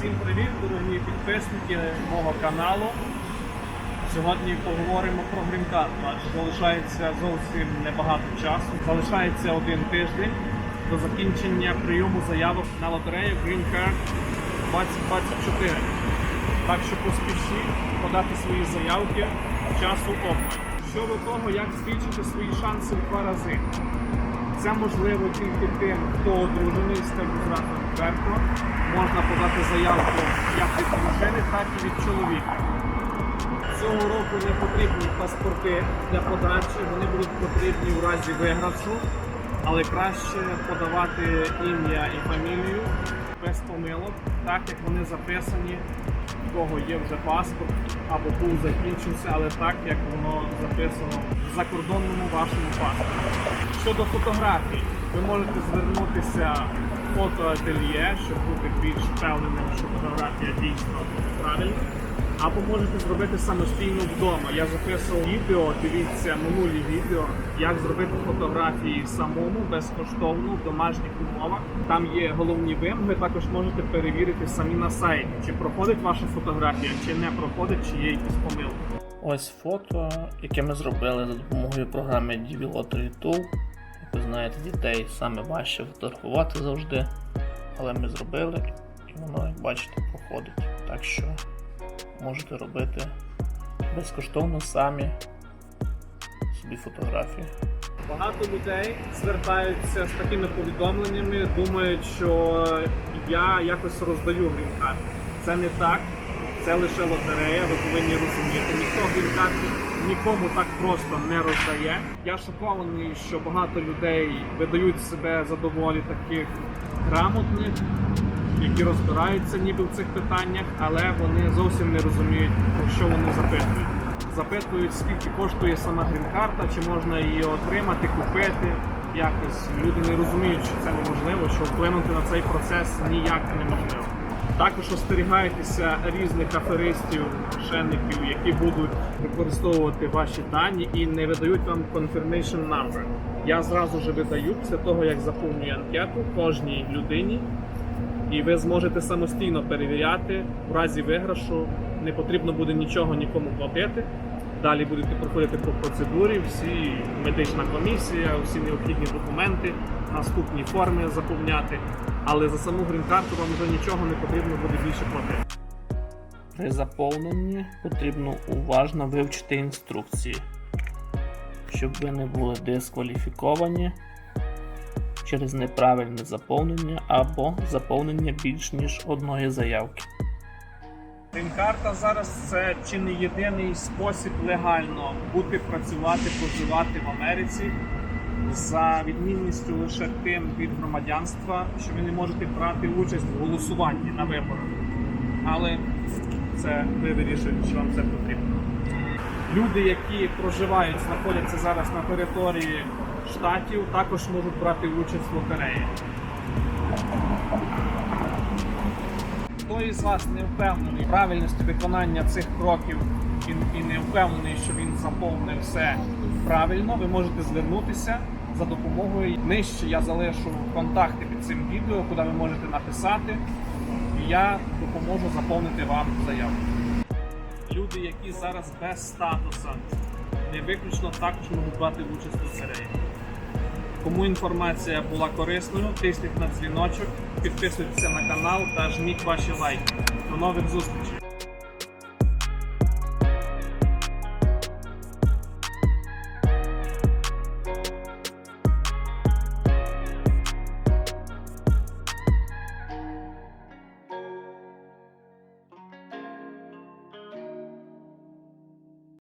Всім привіт, дорогі підписники мого каналу. Сьогодні поговоримо про грін-карту, залишається зовсім небагато часу. Залишається один тиждень до закінчення прийому заявок на лотерею Green Card 2024. Так що поспішіть подати свої заявки часу обмаль. Щодо того, як збільшити свої шанси в два рази. Це можливо тільки тим, хто одружений, скажу зразу відверто. Можна подати заявку як від дружини, так і від чоловіка. Цього року не потрібні паспорти для подачі, вони будуть потрібні в разі виграшу, але краще подавати ім'я і фамілію без помилок, так як вони записані, в кого є вже паспорт або був закінчився, але так як воно записано в закордонному вашому паспорті. Щодо фотографій, ви можете звернутися фотоательє, щоб бути більш впевненим, що фотографія дійсно правильна. Або можете зробити самостійно вдома. Я записував відео, дивіться минулі відео, як зробити фотографії самому безкоштовно в домашніх умовах. Там є головні вимоги. Також можете перевірити самі на сайті, чи проходить ваша фотографія, чи не проходить, чи є якісь помилки. Ось фото, яке ми зробили за допомогою програми Lottery Tool. Ви знаєте, дітей саме важче фотографувати завжди. Але ми зробили і воно, як бачите, проходить. Так що можете робити безкоштовно самі собі фотографії. Багато людей звертаються з такими повідомленнями, думають, що я якось роздаю грін-карти. Це не так. Це лише лотерея, ви повинні розуміти. Ніхто грін-карти нікому так просто не роздає. Я шокований, що багато людей видають себе за доволі таких грамотних, які розбираються ніби в цих питаннях, але вони зовсім не розуміють, про що вони запитують. Запитують, скільки коштує сама грін-карта, чи можна її отримати, купити. Якось люди не розуміють, що це неможливо, що вплинути на цей процес ніяк неможливо. Також остерігайтеся різних аферистів, мошенників, які будуть використовувати ваші дані і не видають вам confirmation number. Я зразу ж видаю після того, як заповнюю анкету кожній людині, і ви зможете самостійно перевіряти в разі виграшу. Не потрібно буде нічого нікому платити. Далі будете проходити по процедурі, всі медична комісія, всі необхідні документи, наступні форми заповняти. Але за саму грін-карту вам вже нічого не потрібно буде більше платити. При заповненні потрібно уважно вивчити інструкції, щоб ви не були дискваліфіковані через неправильне заповнення або заповнення більш ніж одної заявки. Грін-карта зараз це чи не єдиний спосіб легально бути, працювати, проживати в Америці. За відмінністю лише тим від громадянства, що ви не можете брати участь в голосуванні на виборах. Але це ви вирішуєте, що вам це потрібно. Люди, які проживають, знаходяться зараз на території штатів, також можуть брати участь в лотереї. Хто із вас не впевнений в правильності виконання цих кроків і, не впевнений, що він заповнив все правильно, ви можете звернутися за допомогою. Нижче я залишу контакти під цим відео, куди ви можете написати, і я допоможу заповнити вам заяву. Люди, які зараз без статусу, не виключно також можуть брати участь в лотереї. Кому інформація була корисною, тисніть на дзвіночок, підписуйтесь на канал та жміть ваші лайки. До нових зустрічей!